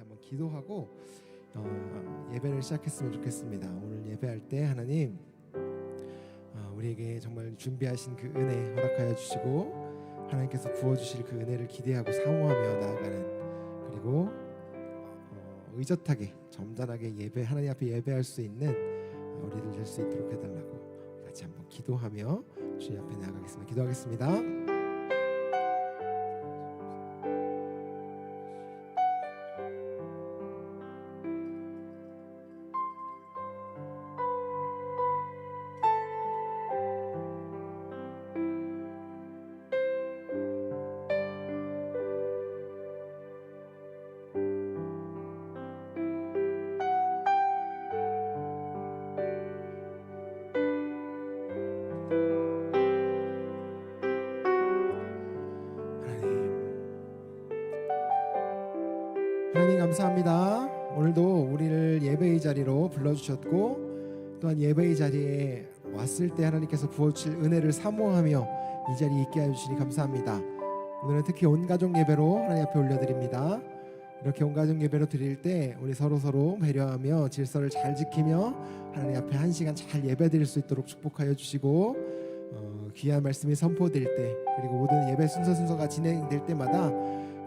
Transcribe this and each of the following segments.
한번 기도하고 어, 예배를 시작했으면 좋겠습니다. 오늘 예배할 때 하나님 어, 우리에게 정말 준비하신 그 은혜 허락하여 주시고 하나님께서 부어 주실 그 은혜를 기대하고 사모하며 나아가는 그리고 어, 의젓하게 점잖하게 예배 하나님 앞에 예배할 수 있는 어, 우리들 될 수 있도록 해달라고 같이 한번 기도하며 주님 앞에 나아가겠습니다. 기도하겠습니다. 감사합니다. 오늘도 우리를 예배의 자리로 불러주셨고 또한 예배의 자리에 왔을 때 하나님께서 부어주실 은혜를 사모하며 이 자리에 있게 해주시니 감사합니다. 오늘은 특히 온 가족 예배로 하나님 앞에 올려드립니다. 이렇게 온 가족 예배로 드릴 때 우리 서로 서로 배려하며 질서를 잘 지키며 하나님 앞에 한 시간 잘 예배 드릴 수 있도록 축복하여 주시고 어, 귀한 말씀이 선포될 때 그리고 모든 예배 순서 순서가 진행될 때마다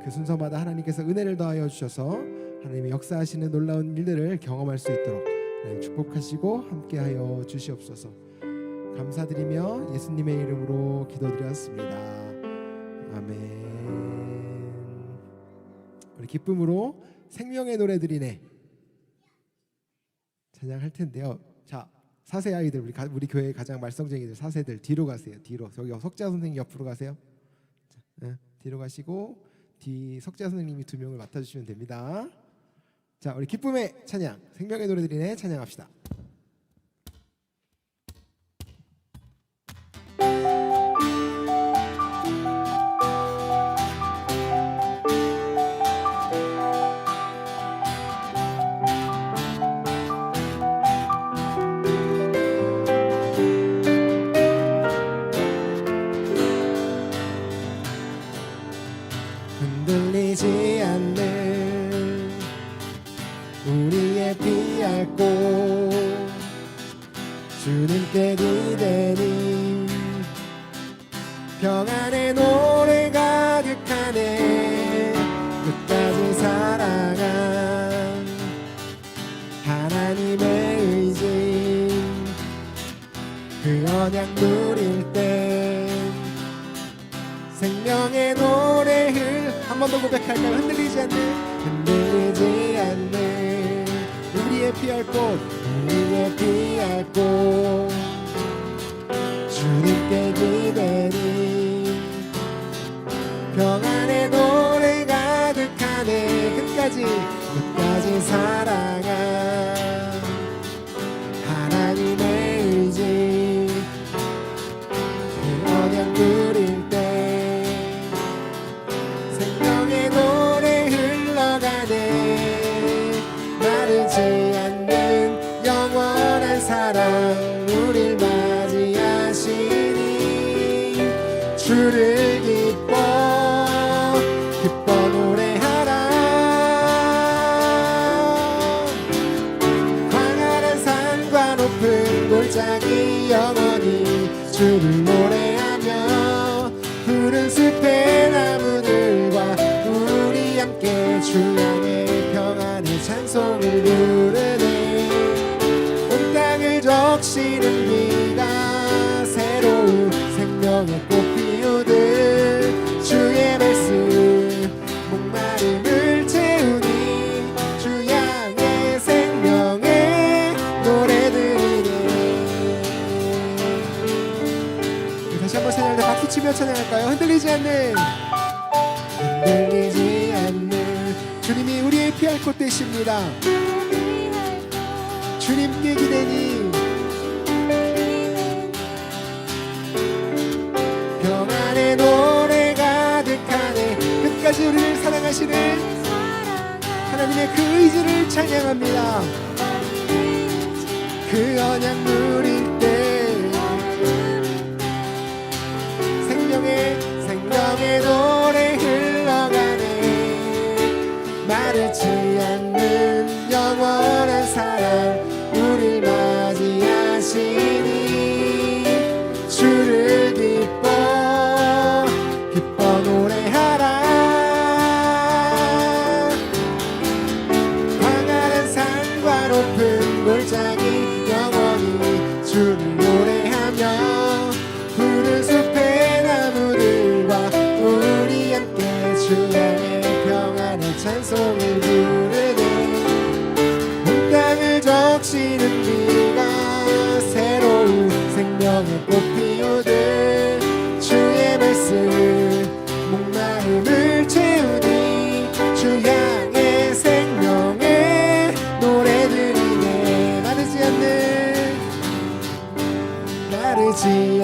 그 순서마다 하나님께서 은혜를 더하여 주셔서 하나님의 역사하시는 놀라운 일들을 경험할 수 있도록 하나님 축복하시고 함께하여 주시옵소서. 감사드리며 예수님의 이름으로 기도드렸습니다. 아멘. 우리 기쁨으로 생명의 노래 드리네 찬양할 텐데요. 자 사세 아이들 우리 가, 우리 교회 가장 말썽쟁이들 사세들 뒤로 가세요. 뒤로 저기 석자 선생님 옆으로 가세요. 자, 예, 뒤로 가시고 뒤 석자 선생님이 두 명을 맡아주시면 됩니다. 자 우리 기쁨의 찬양 생명의 노래 드리네 찬양합시다. 우리의 피할 곳 주님께 기대니 평안의 노래 가득하네. 끝까지 사랑한 하나님의 의지 그 언약 누릴 때 생명의 노래를 한 번 더 고백할까요? 흔들리지 않는 흔들리지 우리의 피할 곳 우리의 피할 곳. 주님께 기대니 평안의 노래 가득하네. 끝까지 끝까지 사랑 주를 노래하며 푸른 숲의 나무들과 우리 함께 주 향해 평안의 찬송을 부르네. 온 땅을 적시는 흔들리지 않는 흔들리지 않는 주님이 우리의 피할 곳 되십니다. 주님께 기대니 평안의 노래 가득하네. 끝까지 우리를 사랑하시는 하나님의 그 의지를 찬양합니다. 그 언약 누릴 생 see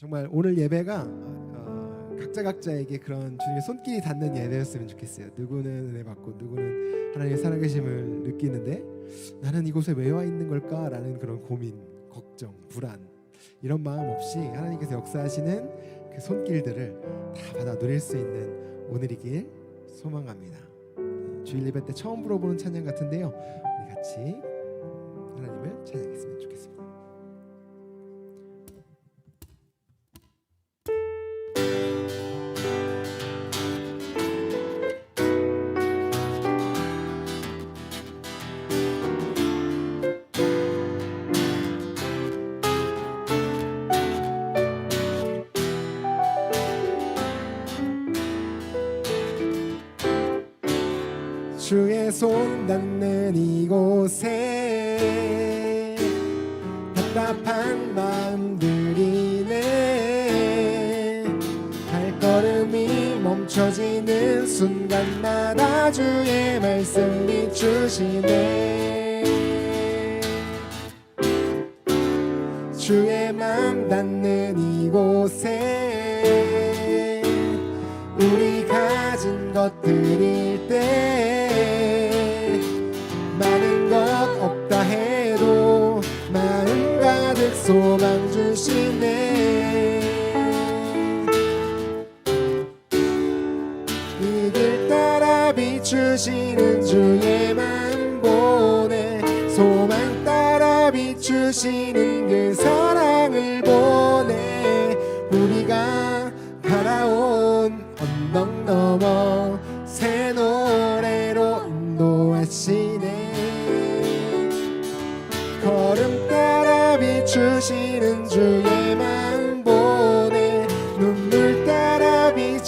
정말 오늘 예배가 어, 각자 각자에게 그런 주님의 손길이 닿는 예배였으면 좋겠어요. 누구는 은혜 받고 누구는 하나님의 살아계심을 느끼는데 나는 이곳에 왜 와 있는 걸까라는 그런 고민, 걱정, 불안 이런 마음 없이 하나님께서 역사하시는 그 손길들을 다 받아 누릴 수 있는 오늘이길 소망합니다. 주일 예배 때 처음 불어보는 찬양 같은데요. 우리 같이 하나님을 찬양하겠습니다. 주의 손 닿는 이곳에 답답한 마음들이네 발걸음이 멈춰지는 순간마다 주의 말씀이 주시네. 주의 마음 닿는 이곳에 우리 가진 것들 없다 해도 마음 가득 소망 주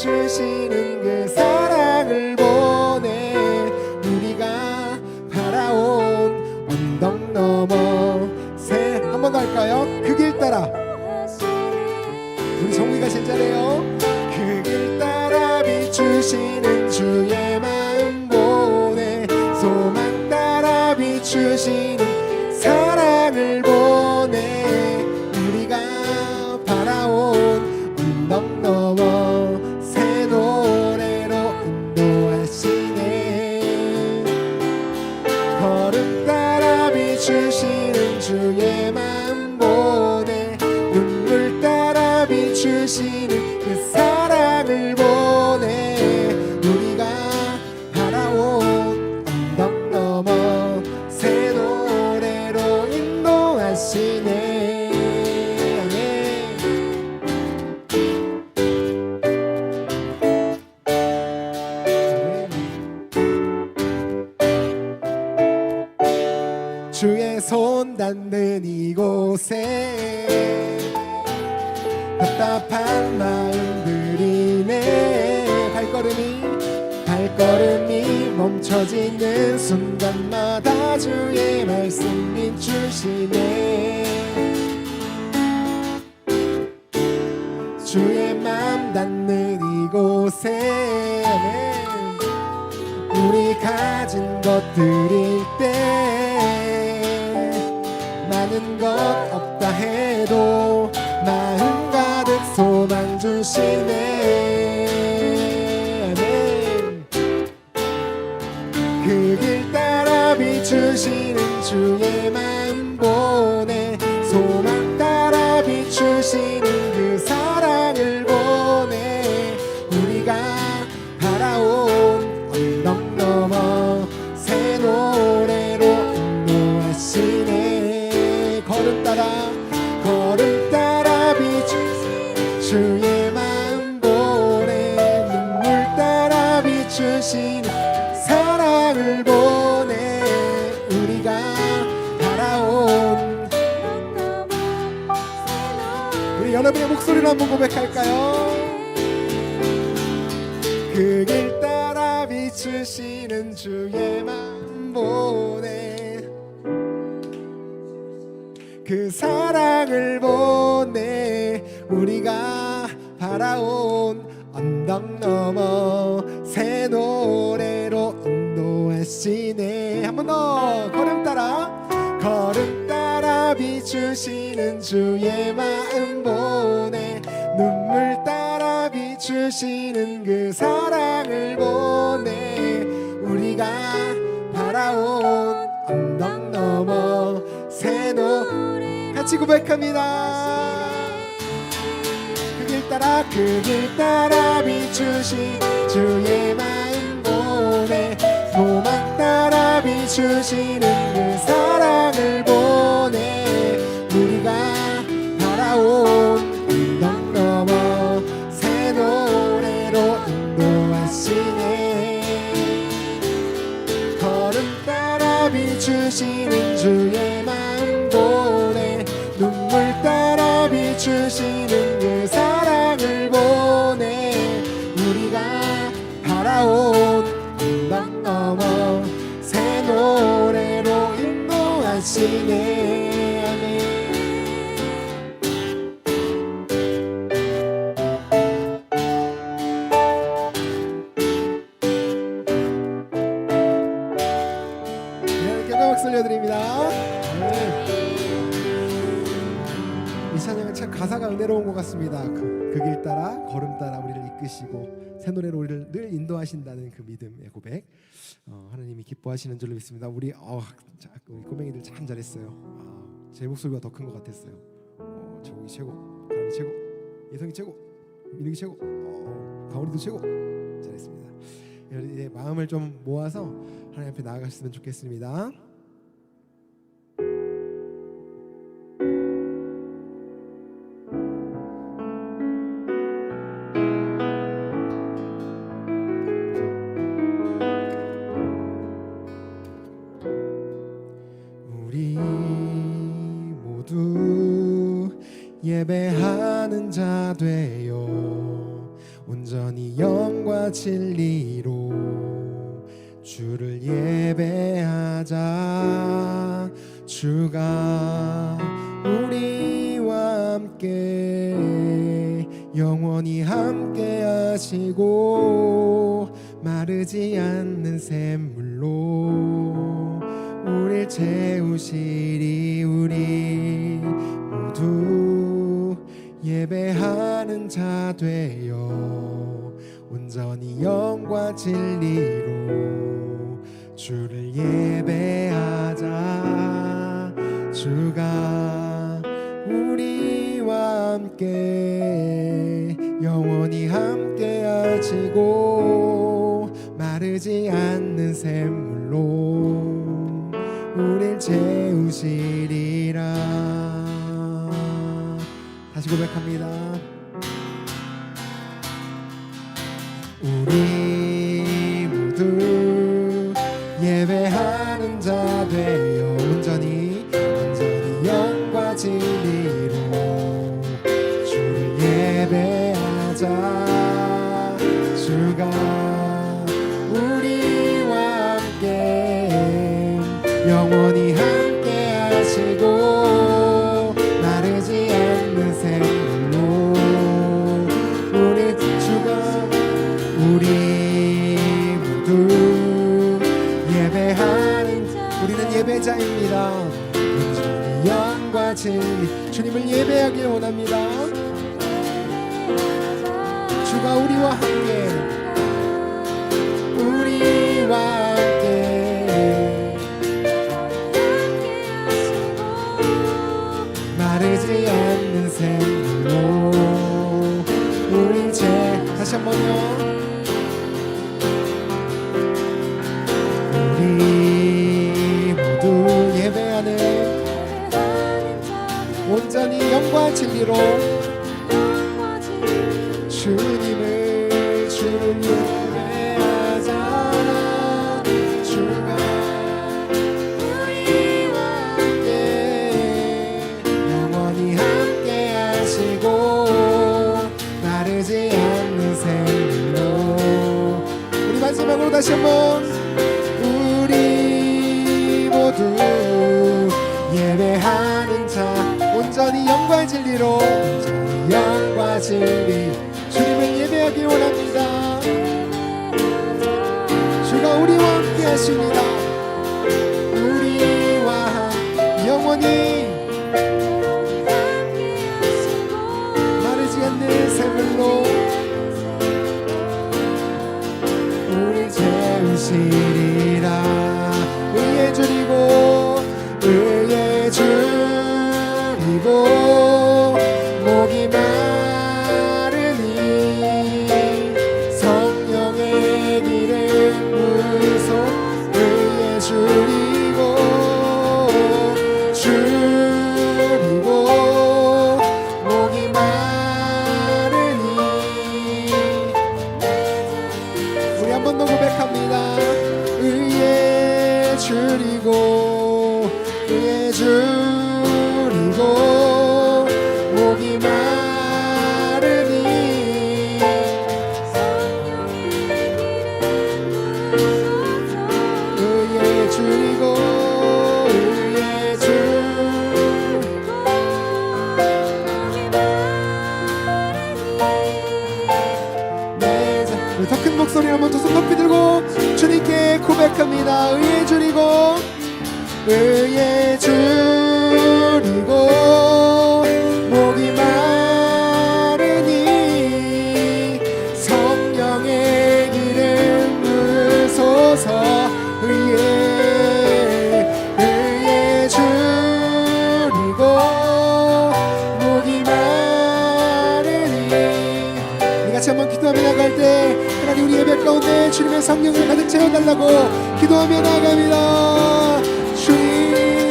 따라 비추시는 주의 맘보 발걸음이 멈춰지는 순간마다 주의 말씀 비추시네 주의 맘 닿는 이곳에. 우리 가진 것들일 때 많은 것 없다 해도 마음 가득 소망 주시네 그 길 따라 비추시는 주의 맘 보내 그 사랑을 보내 우리가 바라온 언덕 넘어 새 노래로 인도하시네. 한 번 더 걸음 따라 걸음 따라 비추시는 주의 마음 보내. 눈물 비추시는 그 사랑을 보내 우리가 바라온 언덕 넘어 새 노래 같이 고백합니다. 그 길 따라 그 길 따라 비추신 주의 마음 보내. 소망 따라 비추시는 그 사랑을 보내 바라온 언덕 넘어 새 노래로 인도하시네 기뻐하시는 줄로 믿습니다. 우리 어, 자, 우리 꼬맹이들 참 잘했어요. 아, 제 목소리가 더 큰 것 같았어요. 어, 정욱이 최고, 가람이 최고, 예성이 최고, 민욱이 최고, 어, 가오리도 최고. 잘했습니다. 이제 마음을 좀 모아서 하나님 앞에 나아가셨으면 좋겠습니다. 주를 예배하자. 주가 우리와 함께 영원히 함께 하시고 마르지 않는 샘물로 우릴 채우시리 우리 모두 예배하는 자 되어 온전히 영과 진리로 주를 예배하자. 주가 우리와 함께 영원히 함께 하시고 마르지 않는 샘물로 우릴 채우시리라. 다시 고백합니다 영원히 함께 하시고 마르지 않는 샘물로 우리 주가 우리 모두 예배하는 우리는 예배자입니다. 영과 진리 주님을 예배하길 원합니다. 주가 우리와 함께 진리로 영과 진리 주님을 예배하기 원합니다. 주가 우리와 함께 하십니다. 우리와 영원히 같이 한번 기도하며 나갈 때 하나님 우리 예배 가운데 주님의 성령을 가득 채워달라고 기도하며 나갑니다. 주님.